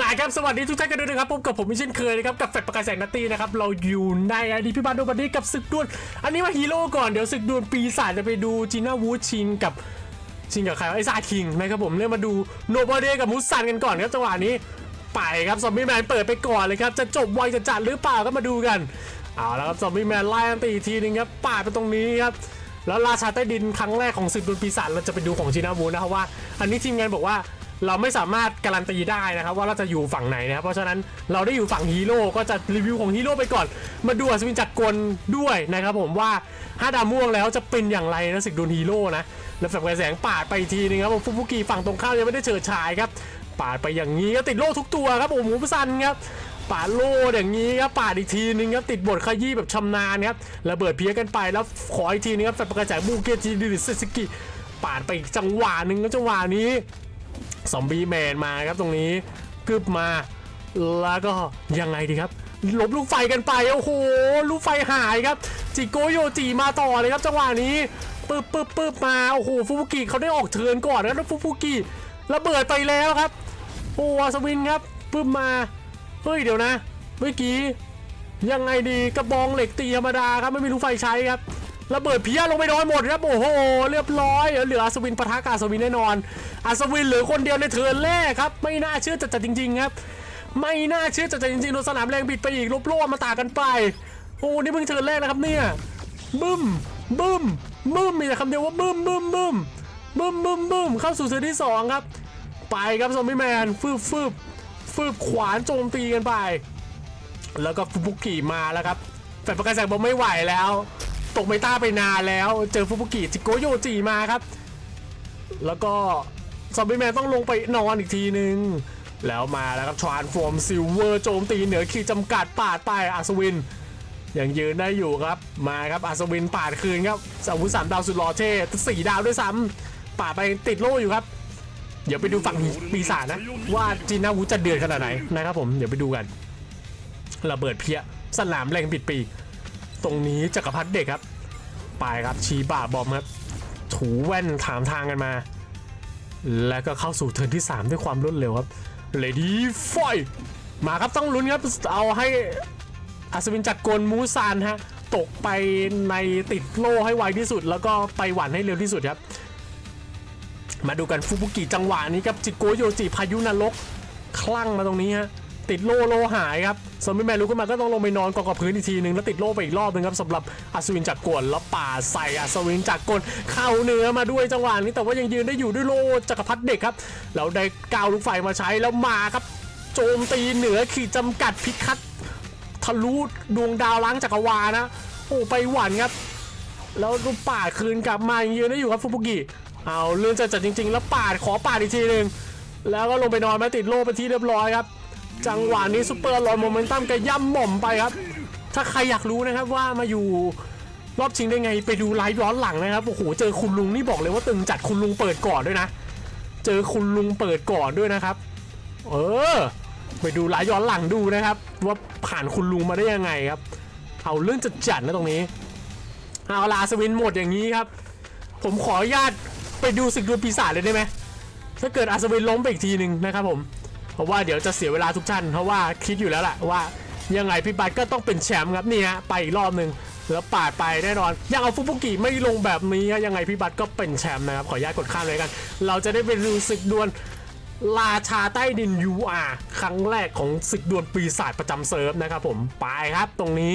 มาครับสวัสดีทุกท่านกันด้วยนะครับพบกับผมมิเช่นเคยนะครับกับแฟดประกายแสงนัตตี้นะครับเราอยู่ในอดีพี่บานโดบันดี้กับศึกดวลอันนี้มาฮีโร่ก่อนเดี๋ยวศึกดวลปีศาจจะไปดูจีน่าวูชิงกับชิงกับใครวะไอ้ซาคิงนะครับผมเริ่มมาดูโนบอเดกับมุสซันกันก่อนครับจังหวะนี้ไปครับซอมบี้แมนเปิดไปก่อนเลยครับจะจบไวจะจัดหรือเปล่าก็มาดูกันเอาแล้วครับซอมบี้แมนไล่ตีอีกทีนึงครับปาไปตรงนี้ครับแล้วราชาใต้ดินครั้งแรกของศึกดวลปีศาจเราจะไปดูของจีน่าวูนะครับว่า อันนี้ทีมงานบอกว่า เราไม่สามารถการันตีได้นะครับว่าเราจะอยู่ฝั่งไหนนะครับ เพราะฉะนั้นเราได้อยู่ฝั่งฮีโร่ก็จะรีวิวของฮีโร่ไปก่อน มาดูอัศวินจักรกลด้วยนะครับผมว่าห้าดาวม่วงแล้วจะเป็นอย่างไรนะศึกโดนฮีโร่นะแล้วแฝงแสงปาดไปทีนึงครับผมฟุฟุกิฝั่งตรงข้ามยังไม่ได้เฉิดฉายครับปาดไปอย่างนี้ก็ติดโล่ทุกตัวครับโอ้โหพุสันครับปาดโล่อย่างนี้ครับปาดอีกทีนึงครับติดบทขยี้แบบชำนาญครับระเบิดเพี้ยกันไปแล้วขออีกทีนึงครับแฝงประกายแสงบูเกจิดิริสซิกิปาดไปจังหวะหนึ่งก็จังหวะนี้ ซอมบี้แมนมาครับตรงนี้กึบมา แล้วก็ยังไงดีครับหลบลูกไฟกันไปโอ้โหลูกไฟหายครับ จิโกโยจิมาต่อเลยครับจังหวะนี้ปึ๊บปึ๊บปึ๊บมาโอ้โหฟูฟุกิเขาได้ออกเทินก่อนนะแล้วฟูฟุกิระเบิดไปแล้วครับโอ้อัศวินครับปึ๊บมาเฮ้ยเดี๋ยวนะ เมื่อกี้ยังไงดีกระบองเหล็กตีธรรมดาครับไม่มีลูกไฟใช้ครับ ระเบิดเพี้ยลงไปโดนหมดครับโอ้โหเรียบร้อยเหลืออัศวินปะทะกับอัศวินแน่นอนอัศวินเหลือคนเดียวในเทิร์นแรกครับไม่น่าเชื่อจัดๆจริง ๆ ครับ ไม่น่าเชื่อจัดๆจริงๆโดนสนามแรงบิดไปอีกลบโล่มาตากันไปโอ้นี่เพิ่งเทิร์นแรกนะครับเนี่ยบึ้มบึ้มบึ้มมีแต่คำเดียวว่าบึ้มบึ้มบึ้มบึ้มบึ้มบึ้มเข้าสู่เทิร์นที่สองครับ ไปครับซอมบี้แมนฟืบฟืบฟืบขวานโจมตีกันไป แล้วก็ฟุบุกิมาแล้วครับแฟนประกายแสงบอกไม่ไหวแล้ว ตกเมตาไปนานแล้วเจอฟุบุกิจิโกโยจิมาครับ แล้วก็ซอมบี้แมนต้องลงไปนอนอีกทีนึง แล้วมาแล้วครับทรานฟอร์มซิลเวอร์โจมตีเหนือขีดจำกัดปาดไปอัศวินยังยืนได้อยู่ครับมาครับอัศวินปาดคืนครับอาวุธสามดาวสุดหล่อเท่สี่ดาวด้วยซ้ำปาดไปติดโล่อยู่ครับเดี๋ยวไปดูฝั่งปีศาจนะ ว่าจีน่าวูจะเดือดขนาดไหนนะครับผมเดี๋ยวไปดูกันระเบิดเพี้ยสนามแรงปิดปีก ตรงนี้จักรพรรดิเด็กครับ ไปครับชีบ่าบอมครับถูแว่นถามทางกันมา แล้วก็เข้าสู่เทิร์นที่ 3 ด้วยความรวดเร็วครับเลดี้ไฟมาครับต้องลุ้นครับเอาให้อัศวินจักรกลมูซานฮะตกไปในติดโล่ให้ไวที่สุด แล้วก็ไปหวันให้เร็วที่สุดครับ มาดูกันฟุบุกิจังหวะนี้ครับจิโกโยจิพายุนรกคลั่งมาตรงนี้ฮะ ติดโล่โลหายครับซมบี้แมนลุกขึ้นมาก็ต้องลงไปนอนกองกับพื้นอีกทีหนึ่งแล้วติดโล่ไปอีกรอบหนึงครับสำหรับอัศวินจักรกลแล้วป่าดใส่อัศวินจักรกลเข้าเนื้อมาด้วยจังหวะนี้แต่ว่ายังยืนได้อยู่ด้วยโล่จักรพรรดิเด็กครับแล้วได้กาวลูกไฟมาใช้แล้วมาครับโจมตีเหนือขีดจำกัดพิคัตทะลุดวงดาวล้างจักรวาลนะโอ้ไปหวันครับ แล้วดูป่าดคืนกลับมายังยืนได้อยู่ครับฟุบุกิเอาเรื่องจัดจัดจริง ๆ แล้วปาดขอปาดอีกทีหนึ่งแล้วก็ลงไปนอนมาติดโล่ไปที่เรียบร้อยครับ จังหวะนี้ซุปเปอร์ลอยโมเมนตัมกระย่ำหม่อมไปครับ ถ้าใครอยากรู้นะครับว่ามาอยู่รอบชิงได้ไงไปดูไลฟ์ย้อนหลังนะครับโอ้โหเจอคุณลุงนี่บอกเลยว่าตึงจัดคุณลุงเปิดก่อนด้วยนะ เจอคุณลุงเปิดก่อนด้วยนะครับ เออ ไปดูไลฟ์ย้อนหลังดูนะครับ ว่าผ่านคุณลุงมาได้ยังไงครับ เอาเรื่องจัดจัดๆนะตรงนี้เอาลาสวินหมดอย่างนี้ครับ ผมขออนุญาตไปดูศึกดวลปีศาจเลยได้ไหมถ้าเกิดอัศวินล้มไปอีกทีหนึ่งนะครับผม เพราะว่าเดี๋ยวจะเสียเวลาทุกท่านเพราะว่าคิดอยู่แล้วแหละว่ายังไงพี่บัตก็ต้องเป็นแชมป์ครับนี่ฮะไปอีกรอบหนึ่งแล้วปาดไปแน่นอน ยังเอาฟุบุกิไม่ลงแบบนี้ฮะยังไงพี่บัตก็เป็นแชมป์นะครับขออนุญาตกดข้ามเลยกัน เราจะได้ไปดูศึกดวลราชาใต้ดิน UR ครั้งแรกของศึกดวลปีศาจประจำเซิร์ฟนะครับผมไปครับตรงนี้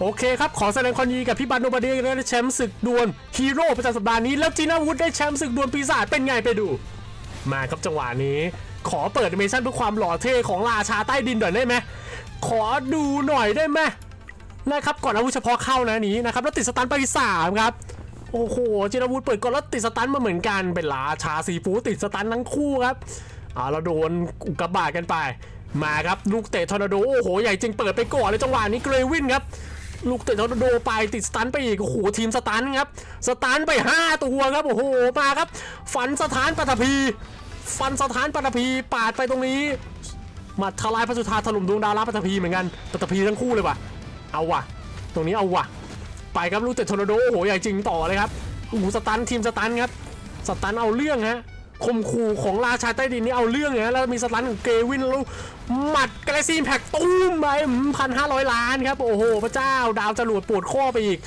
โอเคครับ ขอแสดงความยินดีกับพี่บันโนบาดีได้แชมป์ศึกดวลฮีโร่ประจำสัปดาห์นี้ แล้วจีน่าวูดได้แชมป์ศึกดวลปีศาจเป็นไงไปดู มาครับจังหวะนี้ ขอเปิดแอนิเมชั่นเพื่อความหล่อเท่ของราชาใต้ดินหน่อยได้ไหมขอดูหน่อยได้ไหมนะครับก่อนอาวุธเฉพาะเข้านะนี้นะครับแล้วติดสตันไปสามครับโอ้โหจีนาวูดเปิดก่อนแล้วติดสตันมาเหมือนกันเป็นราชาซีฟูติดสตันทั้งคู่ครับอ่าเราโดนอุกกาบาตกันไป มาครับลูกเตะทอร์นาโดโอ้โหใหญ่จริงเปิดไปก่อนเลยจังหวะนี้เกรวินครับ ลูกเตะทอร์นาโดไปติดสตันไปอีกโอ้โหทีมสตันครับสตันไป 5 ตัวครับโอ้โหมาครับ ฝันสถานปัตภีฟันสถานปัตภีปาดไปตรงนี้มาทลายพระสุธาถล่มดวงดาวรับปัตภีเหมือนกันปัตภีทั้งคู่เลยว่ะเอาว่ะ ตรงนี้เอาว่ะ ไปครับลูกเตะทอร์โดโอ้โหใหญ่จริงต่อเลยครับโอ้โหสตันทีมสตันครับสตันเอาเรื่องฮะ คมขู่ของราชาใต้ดินนี่เอาเรื่องฮะแล้วมีสตันของเกวินแล้วหมัดกระซีแพ็กตุ้มไปพันห้าร้อยล้านครับโอ้โห พระเจ้าดาวจรวดปวดข้อไปอีก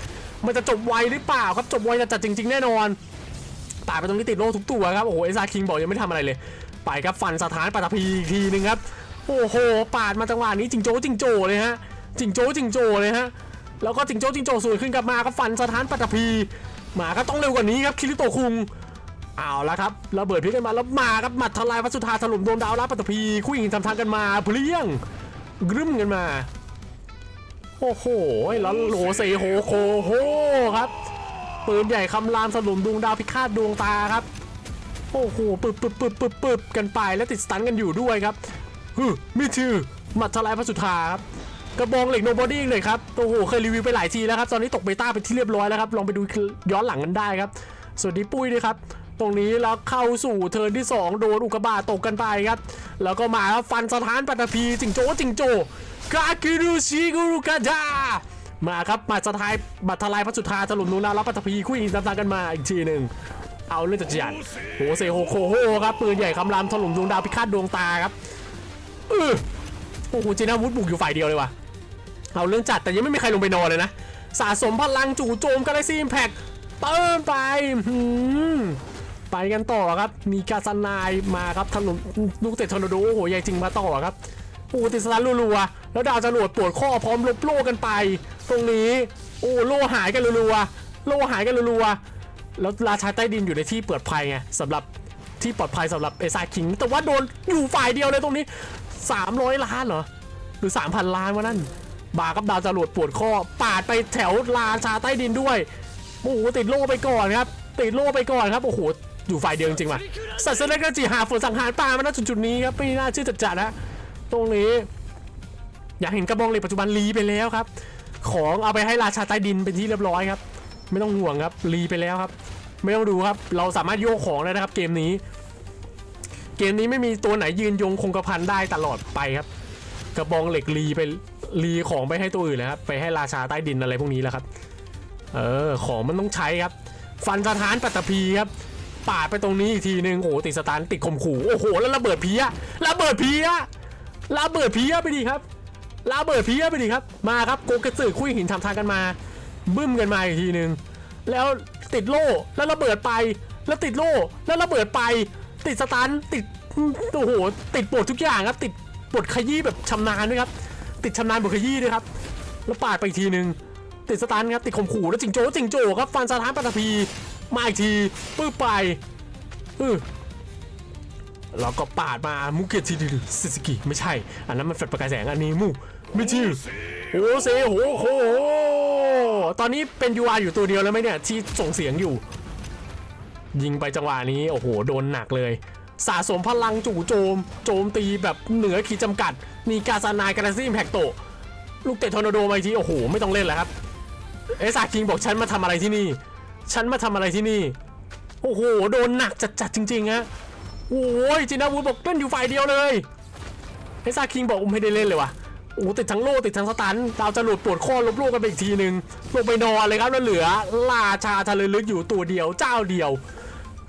มันจะจบไวหรือเปล่าครับจบไวจะจัดจริง ๆ แน่นอนตายไปตรงนี้ติดโลทุกตัวครับโอ้โหเอซาคิงบอกยังไม่ทำอะไรเลย ไปครับฟันสถานปัตภีอีกทีหนึ่งครับโอ้โหปาดมาจังหวะนี้จิงโจ้จิงโจ้เลยฮะจิงโจ้จิงโจ้เลยฮะแล้วก็จิงโจ้จิงโจ้สวยขึ้นกลับมาครับฟันสถานปัตตภีมาครับต้องเร็วกว่านี้ครับคิริโตคุง เอาละครับระเบิดพลิกกันมาแล้วมาครับหมัดทลายวัดสุธาถล่มดวงดาวรับปัตตภีคู่หินทำทางกันมาเพลี้ยงกรึ้มกันมาโอ้โหแล้วโหเซโฮโคโฮครับปืนใหญ่คำรามถล่มดวงดาวพิฆาตดวงตาครับโอ้โหปึบปึบปึบปึบปึบกันไปแล้วติดสตันกันอยู่ด้วยครับฮึมิชื่อหมัดทลายพระสุธาครับกระบองเหล็กโนบอดี้เลยครับโอ้โหเคยรีวิวไปหลายทีแล้วครับตอนนี้ตกเบต้าไปที่เรียบร้อยแล้วครับลองไปดูย้อนหลังกันได้ครับ สวัสดีปุ้ยด้วยครับ ตรงนี้แล้วเข้าสู่เทิร์นที่ 2 โดนอุกกาบาตตกกันไปครับ แล้วก็มาครับฟันสถานปัตภีจิงโจ้จิงโจ้กากิรุชิกุรุกาดามาครับมาสถายบัตรทลายพระสุธาถล่มนูนารับปัตภีคู่อินตามๆกันมาอีกทีหนึ่งเอาเรื่องจัดจัดโหเซโฮโคโฮครับปืนใหญ่คำรามถล่มดวงดาวพิฆาตดวงตาครับเออโอ้โหจีน่าวุฒบุกอยู่ฝ่ายเดียวเลยว่ะเอาเรื่องจัดแต่ยังไม่มีใครลงไปนอนเลยนะสะสมพลังจู่โจมกาแล็กซี่อิมแพคเติมไปหืม ไปกันต่อครับมีกาซันายมาครับถนนลูกเตะทอร์นาโดโอ้โหใหญ่จริงมาต่อครับโอ้ติดสลันรัวๆแล้วดาวจรวดปวดข้อพร้อมลบโล่กันไป ตรงนี้โอ้โล่หายกันรัวๆโล่หายกันรัวๆแล้วราชาใต้ดินอยู่ในที่เปิดภัยไงสำหรับที่ปลอดภัยสำหรับเอซาคิง แต่ว่าโดนอยู่ฝ่ายเดียวเลยตรงนี้ 300 ล้านเหรอหรือ 3,000 ล้านวะนั่น บากับดาวจรวดปวดข้อ ปาดไปแถวลาชาใต้ดินด้วยโอ้โหติดโล่ไปก่อนครับติดโล่ไปก่อนครับโอ้โห อยู่ฝ่ายเดียวจริงๆว่ะสัตว์เซเลกจิหาฝนสังหารปลามาณจุดๆนี้ครับไม่น่าเชื่อจัดๆนะตรงนี้ อยากเห็นกระบองเหล็กปัจจุบันรีไปแล้วครับ ของเอาไปให้ราชาใต้ดินเป็นที่เรียบร้อยครับ ไม่ต้องห่วงครับรีไปแล้วครับ ไม่ต้องดูครับ เราสามารถโยกของได้นะครับ เกมนี้ เกมนี้ไม่มีตัวไหนยืนยงคงกระพันได้ตลอดไปครับ กระบองเหล็กรีไปรีของไปให้ตัวอื่นเลยครับไปให้ราชาใต้ดินอะไรพวกนี้แล้วครับ เออของมันต้องใช้ครับ ฟันสถานปัตตภีครับ ปาดไปตรงนี้อีกทีหนึ่งโอ้โหติดสตาร์ติดข่มขู่โอ้โหแล้วระเบิดเพี้ยระเบิดเพี้ยระเบิดเพี้ยไปดีครับระเบิดเพี้ยไปดีครับมาครับโกเกสึคุยหินทำทางกันมา บึ้มกันมาอีกทีหนึ่งแล้วติดโล่แล้วระเบิดไป แล้วติดโล่แล้วระเบิดไป ติดสตันติดโอ้โหติดปวดทุกอย่างครับ ติดปวดขยี้แบบชำนาญด้วยครับติดชำนาญบทขยี้ด้วยครับแล้วปาดไปอีกทีหนึ่งติดสตันครับติดข่มขู่แล้วจิงโจ้จิงโจ้ครับฟันสถานปัตตภี มาอีกทีปื้อไปอือแล้วก็ปาดมามุกเกติดิซิสกิไม่ใช่ อันนั้นมันแฟลชประกายแสงอันนี้มูไม่ชื่อโอ้เซโหโหตอนนี้เป็น UR อาอยู่ตัวเดียวแล้วไหมเนี่ย ที่ส่งเสียงอยู่ ยิงไปจังหวะนี้โอ้โหโดนหนักเลย สะสมพลังจู่โจม โจมตีแบบเหนือขีดจำกัด มีกาซานายกาล็กซี่แพ็กโตลูกเตะทอร์นาโดมาอีกทีโอ้โหไม่ต้องเล่นแล้วครับ เอสาคิงบอกฉันมาทำอะไรที่นี่ ฉันมาทำอะไรที่นี่ โอ้โห โดนหนักจัดๆจริงๆฮะโอ้ยจินาวูดบอกเล่นอยู่ฝ่ายเดียวเลยเอสอาคิงบอกไม่ได้เล่นเลยว่ะโอ้ติดทั้งโล่ติดทั้งสตันดาวจรวดปวดข้อลบโลกกันไปอีกทีหนึ่งลงไปนอนเลยครับแล้วเหลือราชาทะเลลึกอยู่ตัวเดียวเจ้าเดียว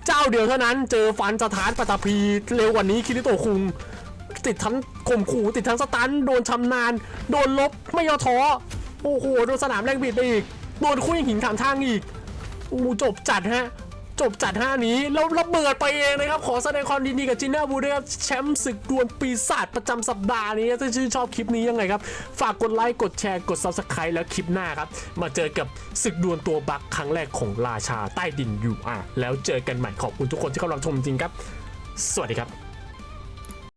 เจ้าเดียวเท่านั้นเจอฟันสถานปัตตภีเร็วกว่านี้คิริโตคุงติดทั้งข่มขู่ติดทั้งสตันโดนชำนาญโดนลบไม่ย่อท้อโอ้โหโดนสนามแรงบิดไปอีกโดนคุยหินถามทางอีก อู้จบจัดฮะ จบจัดห้านี้ แล้วระเบิดไปเองนะครับ ขอแสดงความยินดีกับจินน่าบูด้วยครับ แชมป์ศึกดวลปีศาจประจำสัปดาห์นี้ ถ้าชื่นชอบคลิปนี้ยังไงครับ ฝากกดไลค์ กดแชร์ กด Subscribe แล้วคลิปหน้าครับ มาเจอกับศึกดวลตัวบักครั้งแรกของราชาใต้ดิน UR แล้วเจอกันใหม่ขอบคุณทุกคนที่เข้ารับชมจริงครับ สวัสดีครับ